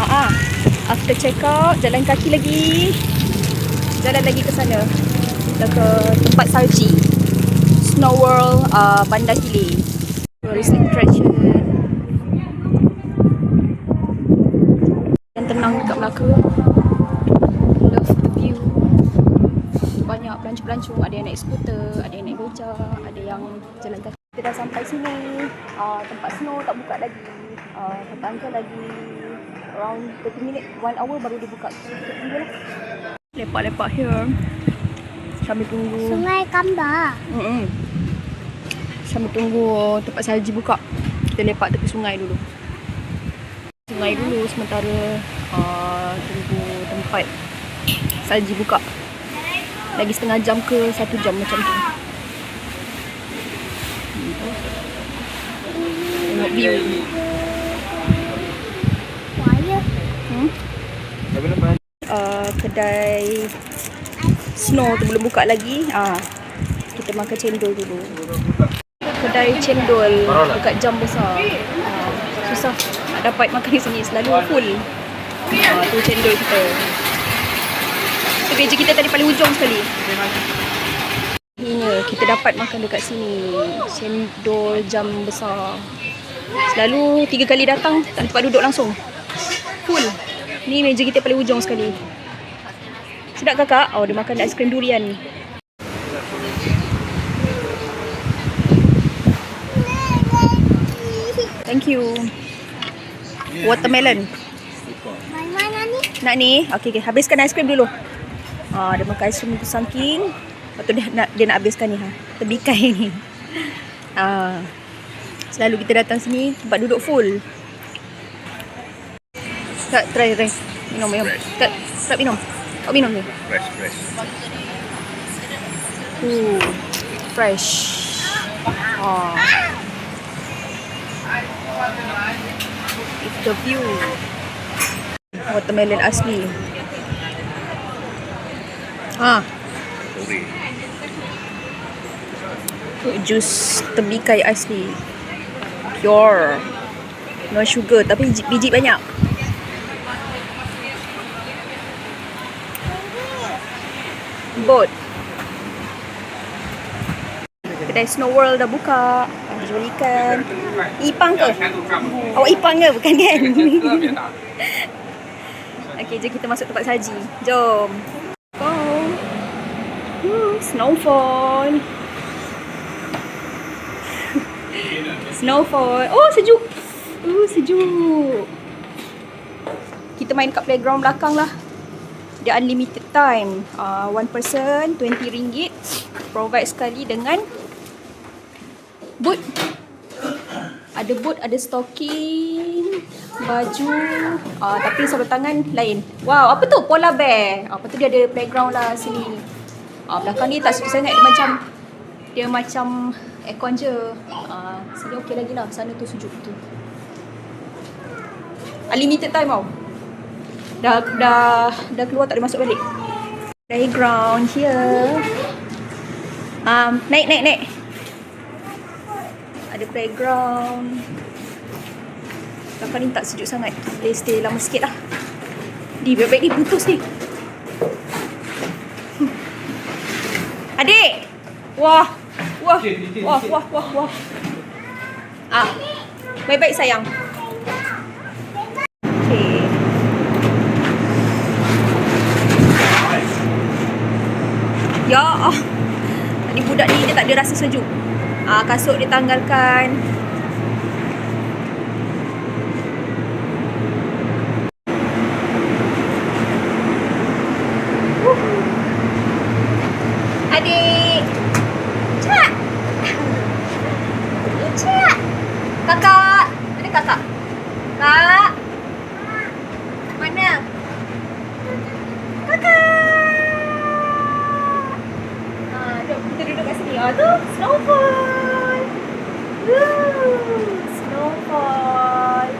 Ah, ah. After check out, jalan kaki lagi. Jalan lagi ke sana. Kita ke tempat salji. Snow World uh, Bandar Hilir. Tourist attraction. Yang tenang dekat Melaka. Love the view. Banyak pelancong-pelancong. Ada yang naik skuter, ada yang naik beca, ada yang jalan kaki. Kita dah sampai sini. Uh, tempat snow tak buka lagi. Uh, tetangga lagi around 30 minit, 1 hour baru dia buka. Lah. Lepak-lepak here. Sambil tunggu. Sungai Kamba. Mm-mm. Sambil tunggu tempat salji buka. Kita lepak tepi sungai dulu. Sungai dulu sementara uh, tunggu tempat salji buka. Lagi setengah jam ke satu jam macam tu. Tengok view. Kedai snow tu belum buka lagi. Ah, kita makan cendol dulu. Kedai cendol dekat jam besar. Ah, susah nak dapat makan di sini selalu full. Ah, tu cendol kita. Meja kita tadi paling ujung sekali. Ini kita dapat makan dekat sini. Cendol jam besar. Selalu tiga kali datang tak tempat duduk langsung. Full. Ni meja kita paling ujung sekali. Sedap kakak? Oh, dia makan aiskrim durian. Thank you. Watermelon. Ni? Nak ni? Okey, okay. habiskan aiskrim dulu. Ah, dia makan aiskrim tu saking. Lepas tu dia nak, dia nak habiskan ni ha. Terbikai ni. Ah. Selalu kita datang sini tempat duduk full. Tak, try, try. Minum, minum. Tak, tak minum. Kau minum ni. Fresh, fresh. Ooh, fresh. Ah. It's the view. Watermelon asli. Ah, Sorry. jus tembikai asli. Pure. No sugar tapi biji, biji banyak. Boat. Kedai Snow World dah buka. Jual ikan. Ipang ke? Awak ipang ke? Bukan kan? Okey, jom kita masuk tempat saji. Jom. Oh. Snowfall. Snowfall. Oh, sejuk. Oh, sejuk. Kita main kat playground belakang lah. Dia unlimited time. Uh, one person, 20 ringgit. Provide sekali dengan boot. Ada boot, ada stocking, baju. Uh, tapi sarung tangan lain. Wow, apa tu? Polar bear. Uh, lepas tu dia ada playground lah sini. Uh, belakang ni tak sejuk sangat. Dia macam dia macam aircon je. Uh, sini okey lagi lah. Sana tu sejuk tu. Unlimited time tau. Dah, dah, dah keluar tak boleh masuk balik. Playground here. Um, naik, naik, naik. Ada playground. Belakang ni tak sejuk sangat. Boleh stay lama sikit lah. Di, baik-baik ni putus ni. Adik! Wah! Wah! Wah, wah, wah, wah. Ah. Baik-baik sayang. Okay. Ya ah. Tadi budak ni dia tak ada rasa sejuk. Ah, kasut dia tanggalkan. Adik. Cak. Cak. Kakak. Ada kakak? Kak. Mana? Kakak. Ah, jom kita duduk kat sini. Ah, tu snowfall. Woo, snowfall.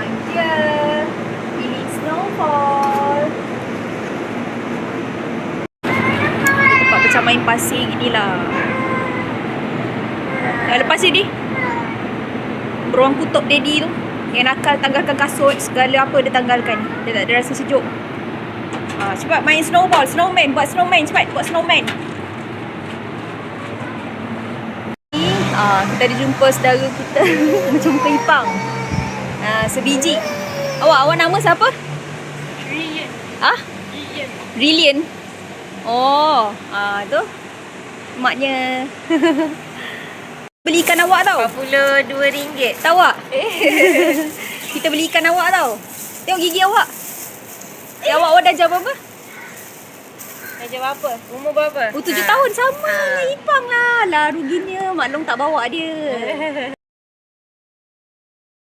I'm here. Feeling snowfall. Macam main pasir gini lah. Dah lepas ni? Beruang kutub daddy tu. Yang nakal tanggalkan kasut, segala apa dia tanggalkan. Dia tak ada rasa sejuk. Ha, cepat main snowball, snowman, buat snowman, cepat buat snowman. Ni, ah, kita ada jumpa saudara kita macam muka ipang. Ah, sebiji. Awak, awak nama siapa? Brilliant. Ah, Brilliant. Brilliant. Oh, ah tu. Maknya beli ikan awak tau. Popular RM2. Tahu tak? Kita beli ikan awak tau. Tengok gigi awak. Ya awak awak dah jam apa? Dah jawab apa? Umur berapa? Oh, tujuh Ha. tahun sama Ha. dengan Ipang lah. Lah ruginya Mak Long tak bawa dia.